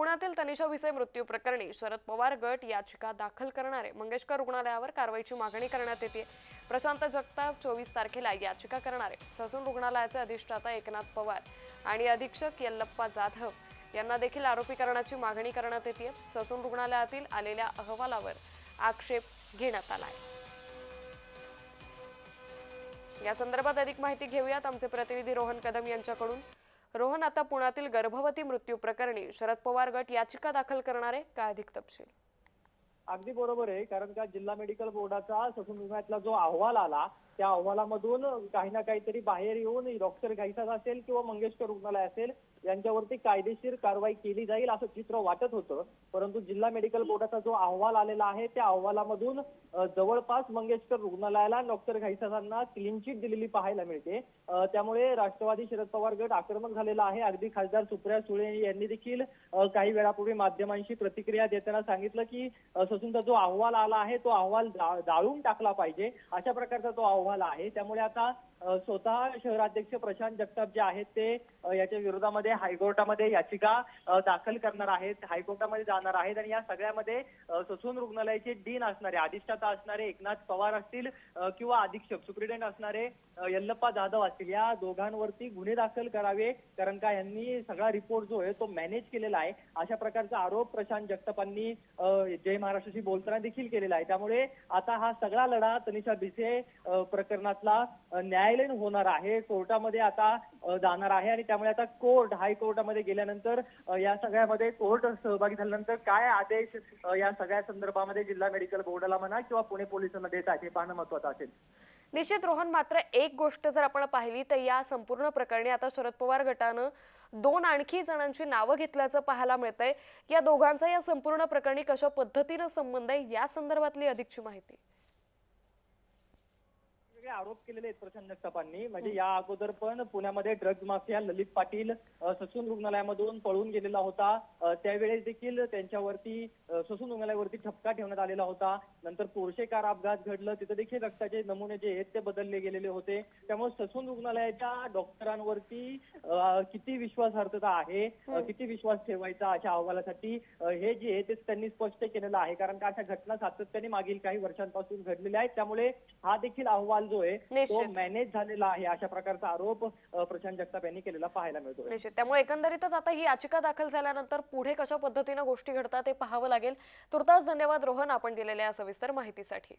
पुण्यातील तनिषा भिसे मृत्यू प्रकरणी शरद पवार गट याचिका दाखल करणारे मंगेशकर रुग्णालयावर कारवाईची मागणी करण्यात येते. प्रशांत जगताप चोवीस तारखेला याचिका करणारे ससून रुग्णालयाचे अधिष्ठाता एकनाथ पवार आणि अधीक्षक यल्लप्पा जाधव यांना देखील आरोपी करण्याची मागणी करण्यात येते. ससून रुग्णालयातील आलेल्या अहवालावर आक्षेप घेण्यात आला आहे या संदर्भात अधिक माहिती घेऊयात. आमचे प्रतिनिधी रोहन कदम यांच्याकडून. रोहन आता पुण्यातील गर्भवती मृत्यू प्रकरणी शरद पवार गट याचिका दाखल करणार आहे काय अधिक तपशील. अगदी बरोबर आहे कारण का जिल्हा मेडिकल बोर्डाचा ससून विम्यातला जो अहवाल आला त्या अहवालामधून काही ना काहीतरी बाहेर येऊन डॉक्टर घाईसाद असेल किंवा मंगेशकर रुग्णालय असेल यांच्यावरती कायदेशीर कारवाई केली जाईल असं चित्र वाटत होतं. परंतु जिल्हा मेडिकल बोर्डाचा जो अहवाल आलेला आहे त्या अहवालामधून जवळपास मंगेशकर रुग्णालयाला डॉक्टर घाईसादांना क्लीन चिट दिलेली पाहायला मिळते. त्यामुळे राष्ट्रवादी शरद पवार गट आक्रमक झालेला आहे. अगदी खासदार सुप्रिया सुळे यांनी देखील काही वेळापूर्वी माध्यमांशी प्रतिक्रिया देताना सांगितलं की ससूनचा जो अहवाल आला आहे तो अहवाल जाळून टाकला पाहिजे. अशा प्रकारचा तो अहवाल आहे. त्यामुळे आता स्वतः शहराध्यक्ष प्रशांत जगताप जे आहेत ते याच्या विरोधामध्ये हायकोर्टामध्ये याचिका दाखल करणार आहेत. हायकोर्टामध्ये जाणार आहेत आणि या सगळ्यामध्ये ससून रुग्णालयाचे डीन असणारे अधिष्ठाता असणारे एकनाथ पवार असतील किंवा अधीक्षक सुप्रिटेंड असणारे यल्लप्पा जाधव असतील. या दोघांवरती गुन्हे दाखल करावे कारण का यांनी सगळा रिपोर्ट जो आहे तो मॅनेज केलेला आहे. अशा प्रकारचा आरोप प्रशांत जगतापांनी जय महाराष्ट्राशी बोलताना देखील केलेला आहे. त्यामुळे आता हा सगळा लढा तनिषा भिसे प्रकरणातला न्याय न्यायालयीन होणार आहे. कोर्टामध्ये आता जाणार आहे आणि त्यामुळे आता कोर्ट हायकोर्टामध्ये गेल्यानंतर या सगळ्यामध्ये कोर्ट सहभागी झाल्यानंतर काय आदेश या सगळ्या संदर्भामध्ये जिल्हा मेडिकल बोर्डाला म्हणा किंवा पुणे पोलिसांना देत आहेत हे पाहणं महत्वाचं असेल. निश्चित रोहन मात्र एक गोष्ट जर आपण पाहिली तर या संपूर्ण प्रकरणी आता शरद पवार गटानं दोन आणखी जणांची नावं घेतल्याचं पाहायला मिळतंय. या दोघांचा या संपूर्ण प्रकरणी कशा पद्धतीनं संबंध आहे या संदर्भातली अधिकची माहिती. वेगवेगळे आरोप केलेले आहेत प्रशांत जगतापांनी म्हणजे या अगोदर पण पुण्यामध्ये ड्रग्ज माफिया ललित पाटील ससून रुग्णालयामधून पळून गेलेला होता. त्यावेळेस देखील त्यांच्यावरती ससून रुग्णालयावरती ठपका ठेवण्यात आलेला होता. नंतर पोरशे कार अपघात घडलं. तिथे देखील रक्ताचे नमुने जे आहेत ते बदलले गेलेले होते. त्यामुळे ससून रुग्णालयाच्या डॉक्टरांवरती किती विश्वासार्हता आहे किती विश्वास ठेवायचा अशा अहवालासाठी हे जे आहे ते त्यांनी स्पष्ट केलेलं आहे. कारण का अशा घटना सातत्याने मागील काही वर्षांपासून घडलेल्या आहेत. त्यामुळे हा देखील अहवाल जो आहे तो. मॅनेज झालेला आहे. अशा प्रकारचा आरोप प्रशांत जगताप यांनी केलेला पाहायला मिळतो निश्चित. त्यामुळे एकंदरीतच आता ही याचिका दाखल झाल्यानंतर पुढे कशा पद्धतीनं गोष्टी घडतात ते पाहावं लागेल. तुर्तास धन्यवाद रोहन आपण दिलेल्या सविस्तर माहितीसाठी.